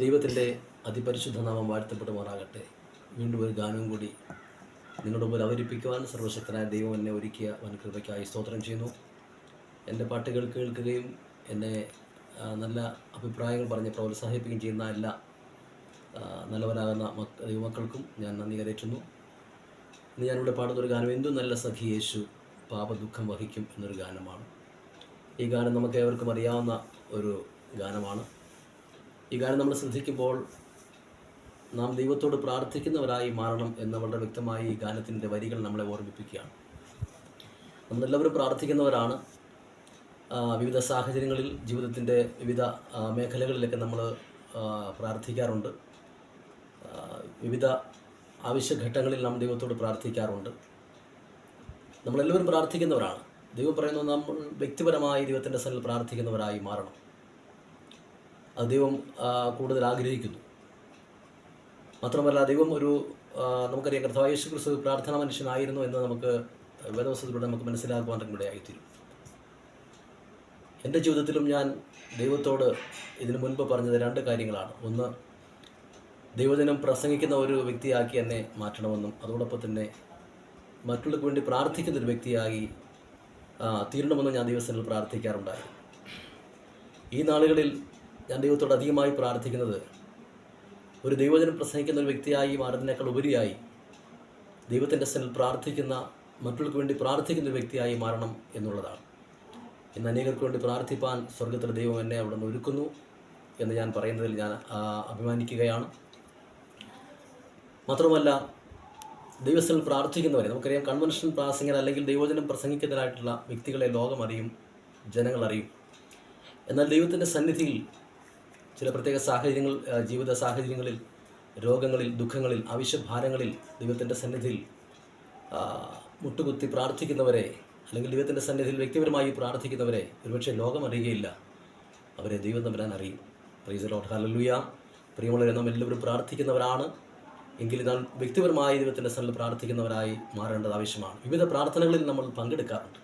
ദൈവത്തിന്റെ അതിപരിശുദ്ധ നാമം വാഴ്ത്തപ്പെടുമാറാകട്ടെ. വീണ്ടും ഒരു ഗാനം കൂടി നിങ്ങളുടെ മുമ്പിൽ അവതരിപ്പിക്കുവാൻ സർവശക്തനായ ദൈവം എന്നെ ഒരുക്കിയ വൻകൃപയ്ക്കായി സ്തോത്രം ചെയ്യുന്നു. എന്റെ പാട്ടുകൾ കേൾക്കുകയും എന്നെ നല്ല അഭിപ്രായങ്ങൾ പറഞ്ഞ് പ്രോത്സാഹിപ്പിക്കുകയും ചെയ്യുന്ന എല്ലാ നല്ലവരാകുന്ന മക്ക ദൈവമക്കൾക്കും ഞാൻ നന്ദി കരയറ്റുന്നു. ഇന്ന് ഞാനിവിടെ പാടുന്ന ഒരു ഗാനം എന്തും നല്ല സഖി യേശു പാപദുഃഖം വഹിക്കും എന്നൊരു ഗാനമാണ്. ഈ ഗാനം നമുക്ക് ഏവർക്കും അറിയാവുന്ന ഒരു ഗാനമാണ്. ഈ കാര്യം നമ്മൾ ശ്രദ്ധിക്കുമ്പോൾ നാം ദൈവത്തോട് പ്രാർത്ഥിക്കുന്നവരായി മാറണം എന്ന് വളരെ വ്യക്തമായി ഈ ഗാനത്തിന്റെ വരികൾ നമ്മളെ ഓർമ്മിപ്പിക്കുകയാണ്. നമ്മളെല്ലാവരും പ്രാർത്ഥിക്കുന്നവരാണ്. വിവിധ സാഹചര്യങ്ങളിൽ ജീവിതത്തിന്റെ വിവിധ മേഖലകളിലൊക്കെ നമ്മൾ പ്രാർത്ഥിക്കാറുണ്ട്. വിവിധ ആവശ്യഘട്ടങ്ങളിൽ നാം ദൈവത്തോട് പ്രാർത്ഥിക്കാറുണ്ട്. നമ്മളെല്ലാവരും പ്രാർത്ഥിക്കുന്നവരാണ്. ദൈവം പറയുന്നു നമ്മൾ വ്യക്തിപരമായി ദൈവത്തിന്റെ സ്ഥലത്ത് പ്രാർത്ഥിക്കുന്നവരായി മാറണം. ദൈവം കൂടുതൽ ആഗ്രഹിക്കുന്നു. മാത്രമല്ല ദൈവം ഒരു നമുക്കറിയാം കർത്താവ് യേശു ക്രിസ്തു പ്രാർത്ഥനാ മനുഷ്യനായിരുന്നു എന്ന് നമുക്ക് വേദവസ്തുത്തിലൂടെ നമുക്ക് മനസ്സിലാക്കുവാൻ ഇടയായിത്തീരും എന്റെ ജീവിതത്തിലും ഞാൻ ദൈവത്തോട് ഇതിനു മുൻപ് പറഞ്ഞത് രണ്ട് കാര്യങ്ങളാണ്. ഒന്ന് ദൈവദിനം പ്രസംഗിക്കുന്ന ഒരു വ്യക്തിയാക്കി എന്നെ മാറ്റണമെന്നും അതോടൊപ്പം തന്നെ മറ്റുള്ളവർക്ക് വേണ്ടി പ്രാർത്ഥിക്കുന്ന ഒരു വ്യക്തിയായി തീരണമെന്നും ഞാൻ ദിവസങ്ങളിൽ പ്രാർത്ഥിക്കാറുണ്ടായിരുന്നു. ഈ നാളുകളിൽ ഞാൻ ദൈവത്തോട് അധികമായി പ്രാർത്ഥിക്കുന്നത് ഒരു ദൈവജനം പ്രസംഗിക്കുന്ന ഒരു വ്യക്തിയായി മാറുന്നതിനേക്കാൾ ഉപരിയായി ദൈവത്തിന്റെ സ്ഥലം പ്രാർത്ഥിക്കുന്ന മറ്റുള്ളവർക്ക് വേണ്ടി പ്രാർത്ഥിക്കുന്ന വ്യക്തിയായി മാറണം എന്നുള്ളതാണ്. ഇന്ന് അനേകർക്ക് വേണ്ടി പ്രാർത്ഥിപ്പാൻ സ്വർഗത്തിലെ ദൈവം എന്നെ അവിടെ നിന്ന് ഒരുക്കുന്നു എന്ന് ഞാൻ പറയുന്നതിൽ ഞാൻ അഭിമാനിക്കുകയാണ്. മാത്രമല്ല ദൈവസ്ഥലിൽ പ്രാർത്ഥിക്കുന്നവരെ നമുക്കറിയാം കൺവെൻഷൻ പ്രാസംഗർ അല്ലെങ്കിൽ ദൈവജനം പ്രസംഗിക്കുന്നതിനായിട്ടുള്ള വ്യക്തികളെ ലോകമറിയും ജനങ്ങളറിയും. എന്നാൽ ദൈവത്തിന്റെ സന്നിധിയിൽ ചില പ്രത്യേക സാഹചര്യങ്ങൾ ജീവിത സാഹചര്യങ്ങളിൽ രോഗങ്ങളിൽ ദുഃഖങ്ങളിൽ ആവശ്യഭാരങ്ങളിൽ ദൈവത്തിന്റെ സന്നിധിയിൽ മുട്ടുകുത്തി പ്രാർത്ഥിക്കുന്നവരെ അല്ലെങ്കിൽ ദൈവത്തിന്റെ സന്നിധിയിൽ വ്യക്തിപരമായി പ്രാർത്ഥിക്കുന്നവരെ ഒരുപക്ഷെ ലോകം അറിയുകയില്ല. അവരെ ദൈവം തമ്പരാൻ അറിയും. പ്രീസ് ലോട്ട് ഹല്ലേലൂയ പ്രിയമുള്ളവരെ നാം എല്ലാവരും പ്രാർത്ഥിക്കുന്നവരാണ്. എങ്കിലും നാം വ്യക്തിപരമായി ദൈവത്തിന്റെ സ്ഥലത്ത് പ്രാർത്ഥിക്കുന്നവരായി മാറേണ്ടത് ആവശ്യമാണ്. വിവിധ പ്രാർത്ഥനകളിൽ നമ്മൾ പങ്കെടുക്കാറുണ്ട്.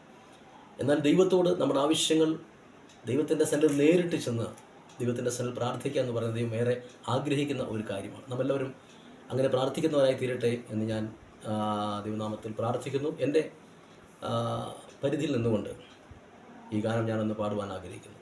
എന്നാൽ ദൈവത്തോട് നമ്മുടെ ആവശ്യങ്ങൾ ദൈവത്തിന്റെ സന്നിധിയിൽ നേരിട്ട് ചെന്ന് ദൈവത്തിന്റെ സ്ഥലം പ്രാർത്ഥിക്കുക എന്ന് പറയുന്നത് ദൈവം ഏറെ ആഗ്രഹിക്കുന്ന ഒരു കാര്യമാണ്. നമ്മളെല്ലാവരും അങ്ങനെ പ്രാർത്ഥിക്കുന്നവരായി തീരട്ടെ എന്ന് ഞാൻ ദൈവനാമത്തിൽ പ്രാർത്ഥിക്കുന്നു. എന്റെ പരിധിയിൽ നിന്നുകൊണ്ട് ഈ ഗാനം ഞാനൊന്ന് പാടുവാൻ ആഗ്രഹിക്കുന്നു.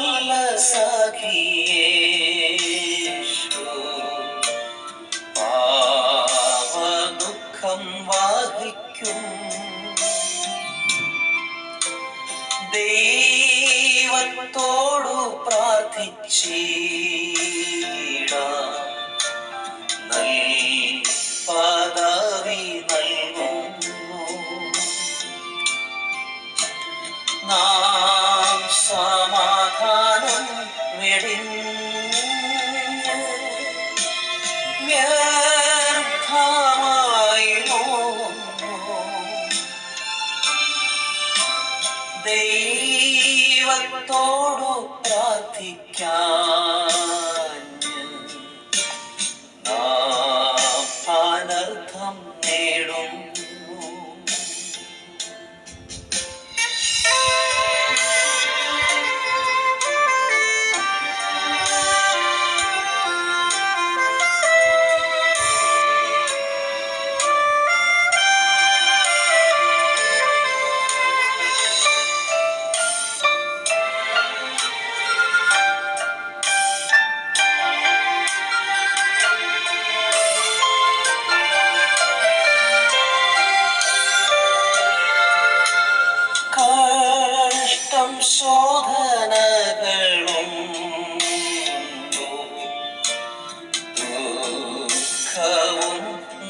നല്ല സഖിയേഷു ദുഃഖം വഹിക്കും ദൈവത്തോടു പ്രാർത്ഥിച്ചീട い。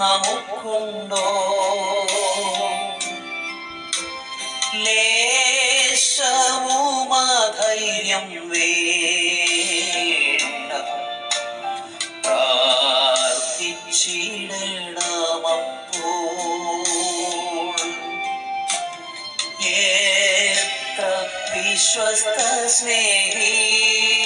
നമുക്കുണ്ടോ? ലേശവുമധൈര്യം വേണ്ട. പ്രാർത്ഥിച്ചിടണമപ്പോൾ. എത്ര വിശ്വസ്ത സ്നേഹിതൻ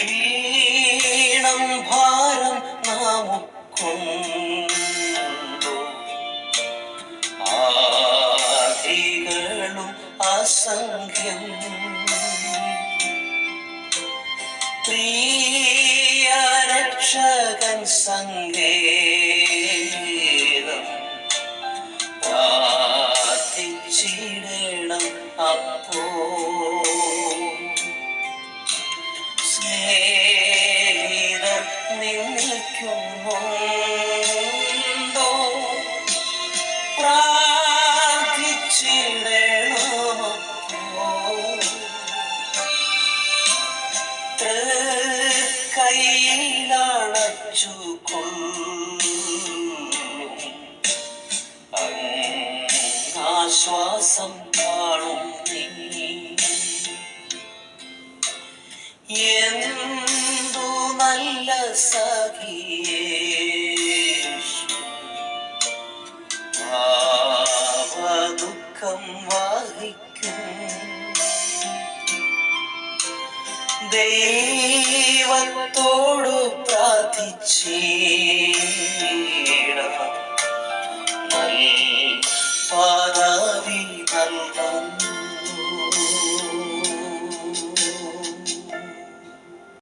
ക്ഷീണം ഭാരം നമുക്കുണ്ടോ ആധികളും അസംഖ്യം. പ്രിയ രക്ഷകൻ സങ്കേതം പ്രാർത്ഥിച്ചിടണം അപ്പോ. സ്നേഹിതർ നിന്നിക്കുന്നുണ്ടോ പ്രാർത്ഥിച്ചിടണമപ്പോ കൈയിലടച്ചു ആശ്വാസം കാണും എന്തു നല്ല സഖിയേ? ദുഃഖം ദൈവത്തോടു പ്രാർത്ഥിച്ചീട